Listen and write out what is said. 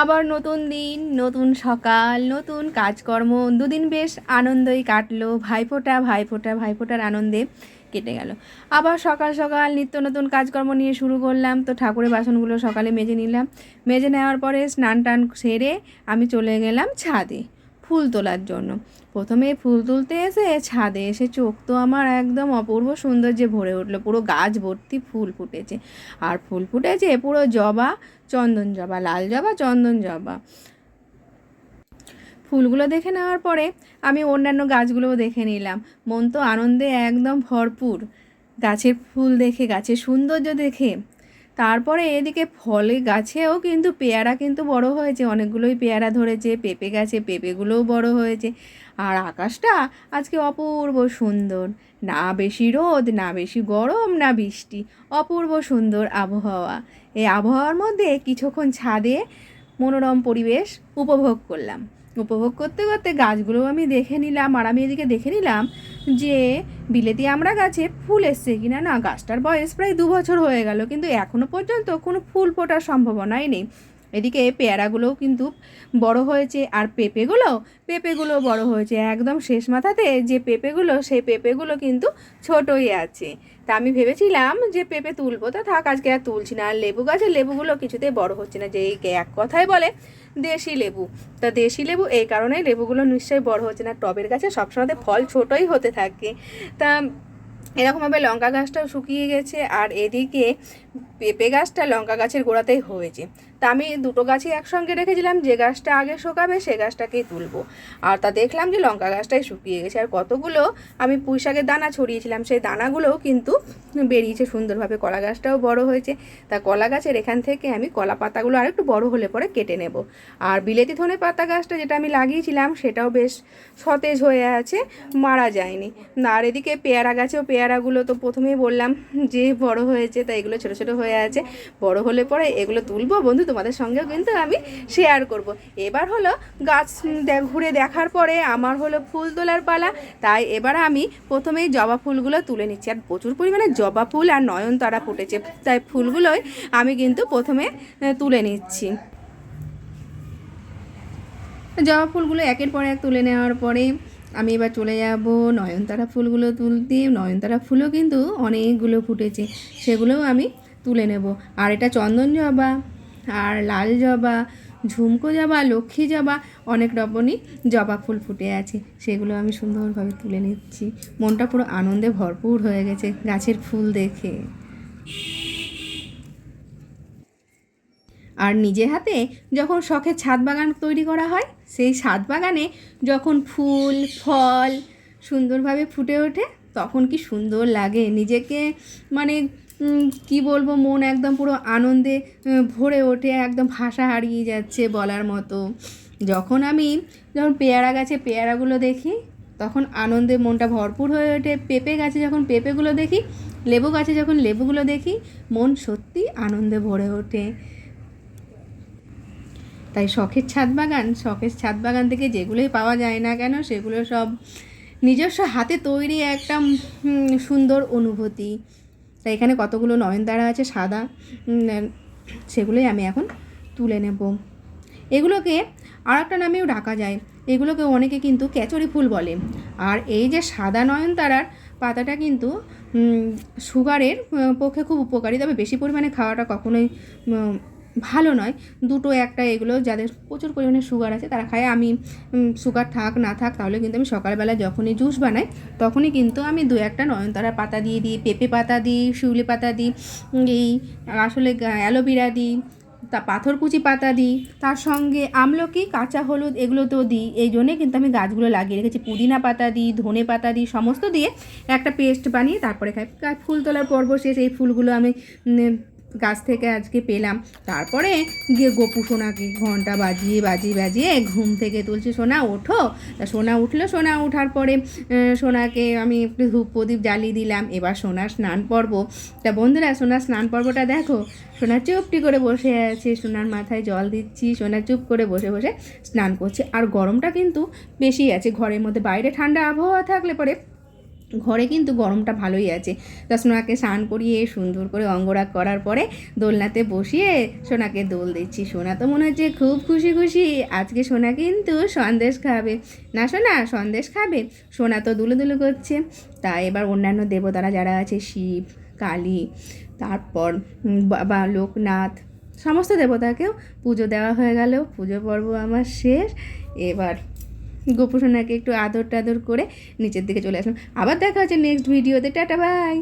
আবার নতুন দিন, নতুন সকাল, নতুন কাজকর্ম, দুদিন বেশ আনন্দই কাটলো। ভাইফোঁটা ভাইফোঁটা, ভাইফোঁটার আনন্দে কেটে গেল। আবার সকাল সকাল নিত্য নতুন কাজকর্ম নিয়ে শুরু করলাম। তো ঠাকুরের বাসনগুলো সকালে মেজে নিলাম। মেজে নেওয়ার পরে স্নান টান সেরে আমি চলে গেলাম ছাদে ফুল তোলার জন্য। প্রথমে ফুল তুলতে এসে ছাদে এসে চোখ তো আমার একদম অপূর্ব সৌন্দর্যে ভরে উঠল। পুরো গাছ ভর্তি ফুল ফুটেছে। আর ফুল ফুটেছে পুরো জবা চন্দন জবা, লাল জবা, চন্দন জবা। ফুলগুলো দেখে নেওয়ার পরে আমি অন্যান্য গাছগুলোও দেখে নিলাম। মন তো আনন্দে একদম ভরপুর। গাছের ফুল দেখে, গাছের সৌন্দর্য দেখে তারপরে এদিকে ফলে গাছেও কিন্তু পেয়ারা কিন্তু বড় হয়েছে। অনেকগুলোই পেয়ারা ধরেছে, পেঁপে গাছে পেঁপেগুলোও বড় হয়েছে। আর আকাশটা আজকে অপূর্ব সুন্দর। না বেশি রোদ, না বেশি গরম, না বৃষ্টি। অপূর্ব সুন্দর আবহাওয়া। এই আবহাওয়ার মধ্যে কিছুক্ষণ ছাদে মনোরম পরিবেশ উপভোগ করলাম। উপভোগ করতে করতে গাছগুলো আমি দেখে নিলাম। আর আমি এদিকে দেখে নিলাম যে বিলেতি আমরা গাছে ফুল এসছে কিনা না, গাছটার বয়স প্রায় দু বছর হয়ে গেল, কিন্তু এখনও পর্যন্ত কোনো ফুল ফোটার সম্ভাবনাই নেই। এদিকে পেয়ারাগুলোও কিন্তু বড় হয়েছে আর পেঁপেগুলো পেঁপেগুলো বড় হয়েছে। একদম শেষ মাথাতে যে পেঁপেগুলো, সেই পেঁপেগুলো কিন্তু ছোটই আছে। তা আমি ভেবেছিলাম যে পেঁপে তুলবো, তা থাক, আজকে আর তুলছি না। আর লেবু গাছের লেবুগুলো কিছুতেই বড় হচ্ছে না, যে এক কথায় বলে দেশি লেবু। তা দেশি লেবু, এই কারণেই লেবুগুলো নিশ্চয়ই বড় হচ্ছে না। টবের গাছে সবসময় ফল ছোটই হতে থাকে। তা এরকমভাবে লঙ্কা গাছটাও শুকিয়ে গেছে। আর এদিকে পেঁপে গাছটা লঙ্কা গাছের গোড়াতেই হয়েছে। তা আমি দুটো গাছই একসঙ্গে রেখেছিলাম, যে গাছটা আগে শোকাবে সে গাছটাকেই তুলবো। আর তা দেখলাম যে লঙ্কা গাছটাই শুকিয়ে গেছে। আর কতগুলো আমি পুঁই শাকের দানা ছড়িয়েছিলাম, সেই দানাগুলোও কিন্তু বেরিয়েছে সুন্দরভাবে। কলা গাছটাও বড় হয়েছে। তা কলা গাছের এখান থেকে আমি কলা পাতাগুলো আর একটু বড় হলে পরে কেটে নেব। আর বিলেতি ধনে পাতা গাছটা যেটা আমি লাগিয়েছিলাম, সেটাও বেশ সতেজ হয়ে আছে, মারা যায়নি। আর এদিকে পেয়ারা গাছেও, পেয়ারাগুলো তো প্রথমেই বললাম যে বড় হয়েছে, তা এগুলো ছোটো ছোটো হয়ে আছে। বড় হলে পরে এগুলো তুলবো বন্ধু, তোমাদের সঙ্গেও কিন্তু আমি শেয়ার করব। এবার হলো গাছ ঘুরে দেখার পরে আমার হলো ফুল তোলার পালা। তাই এবার আমি প্রথমেই জবা ফুলগুলো তুলে নিচ্ছি। আর প্রচুর পরিমাণে জবা ফুল আর নয়নতারা ফুটেছে। তাই ফুলগুলোই আমি কিন্তু প্রথমে তুলে নিচ্ছি। জবা ফুলগুলো একের পর এক তুলে নেওয়ার পরে আমি এবার চলে যাব নয়নতারা ফুলগুলো তুলতে। নয়নতারা ফুলও কিন্তু অনেকগুলো ফুটেছে। সেগুলোও আমি তুলে নেব। আর এটা চন্দন জবা, আর লাল জবা, ঝুমকো জবা, লক্ষ্মী জবা, অনেক রকমই জবা ফুল ফুটে আছে। সেগুলো আমি সুন্দরভাবে তুলে নিচ্ছি। মনটা পুরো আনন্দে ভরপুর হয়ে গেছে গাছের ফুল দেখে। আর নিজে হাতে যখন শখের ছাদ বাগান তৈরি করা হয়, সেই ছাদ বাগানে যখন ফুল, ফল সুন্দরভাবে ফুটে ওঠে, তখন কি সুন্দর লাগে। নিজেকে মানে কি বলব, মন একদম পুরো আনন্দে ভরে ওঠে, একদম ভাষা হারিয়ে যাচ্ছে বলার মতো। যখন আমি যখন পেয়ারা গাছে পেয়ারাগুলো দেখি, তখন আনন্দে মনটা ভরপুর হয়ে ওঠে। পেঁপে গাছে যখন পেঁপেগুলো দেখি, লেবু গাছে যখন লেবুগুলো দেখি, মন সত্যি আনন্দে ভরে ওঠে। তাই শখের ছাদ বাগান, শখের ছাদ বাগান থেকে যেগুলোই পাওয়া যায় না কেন, সেগুলো সব নিজস্ব হাতে তৈরি একটা সুন্দর অনুভূতি। তাই এখানে কতগুলো নয়নতারা আছে? সাদা সেগুলোই আমি এখন তুলে নেব। এগুলোকে আর একটা নামেও ডাকা যায়। এগুলোকে অনেকে কিন্তু ক্যাচরি ফুল বলে। আর এই যে সাদা নয়নতারার পাতাটা কিন্তু সুগারের পক্ষে খুব উপকারী। তবে বেশি পরিমাণে খাওয়াটা কখনোই ভালো নয়। দুটো, একটা এগুলো যাদের প্রচুর পরিমাণে সুগার আছে, তারা খায়। আমি সুগার থাক, না থাক, তাহলে কিন্তু আমি সকালবেলা যখনই জুস বানাই, তখনই কিন্তু আমি দু একটা নয়নতারার পাতা দিয়ে দিই, পেঁপে পাতা দিই, শিউলি পাতা দিই এই, আসলে অ্যালোভেরা দিই, তা পাথরকুচি পাতা দিই, তার সঙ্গে আমলকি, কাঁচা হলুদ এগুলো তো দিই। এই জন্যে কিন্তু আমি গাছগুলো লাগিয়ে রেখেছি। পুদিনা পাতা দিই, ধনে পাতা দিই, সমস্ত দিয়ে একটা পেস্ট বানিয়ে তারপরে খাই। ফুল তোলার পর্ব শেষ। এই ফুলগুলো আমি গাছ থেকে আজকে পেলাম। তারপরে গিয়ে গোপু সোনাকে ঘণ্টা বাজিয়ে বাজিয়ে বাজিয়ে ঘুম থেকে তুলছি। সোনা, ওঠো। তা সোনা উঠল। সোনা ওঠার পরে সোনাকে আমি একটু ধূপ প্রদীপ জ্বালিয়ে দিলাম। এবার সোনার স্নান পর্ব। তা বন্ধুরা, সোনার স্নান পর্বটা দেখো। সোনা চুপটি করে বসে আছে। সোনার মাথায় জল দিচ্ছি। সোনা চুপ করে বসে বসে স্নান করছে। আর গরমটা কিন্তু বেশি আছে। ঘরের মধ্যে বাইরে ঠান্ডা আবহাওয়া থাকলে পরে ঘরে কিন্তু গরমটা ভালোই আছে। তা সোনাকে স্নান করিয়ে সুন্দর করে অঙ্গরাগ করার পরে দোলনাতে বসিয়ে সোনাকে দোল দিচ্ছি। সোনা তো মনে হচ্ছে খুব খুশি খুশি। আজকে সোনা কিন্তু সন্দেশ খাবে। না সোনা, সন্দেশ খাবে। সোনা তো দুলু দুলু করছে। তা এবার অন্যান্য দেবতারা যারা আছে, শিব, কালী, তারপর বাবা লোকনাথ, সমস্ত দেবতাকেও পুজো দেওয়া হয়ে গেল। পুজো পর্ব আমার শেষ। এবার গোপুসোনাকে একটু আদর টাদর করে নিচের দিকে চলে আসলাম। আবার দেখা হচ্ছে নেক্সট ভিডিওতে টাটা বাই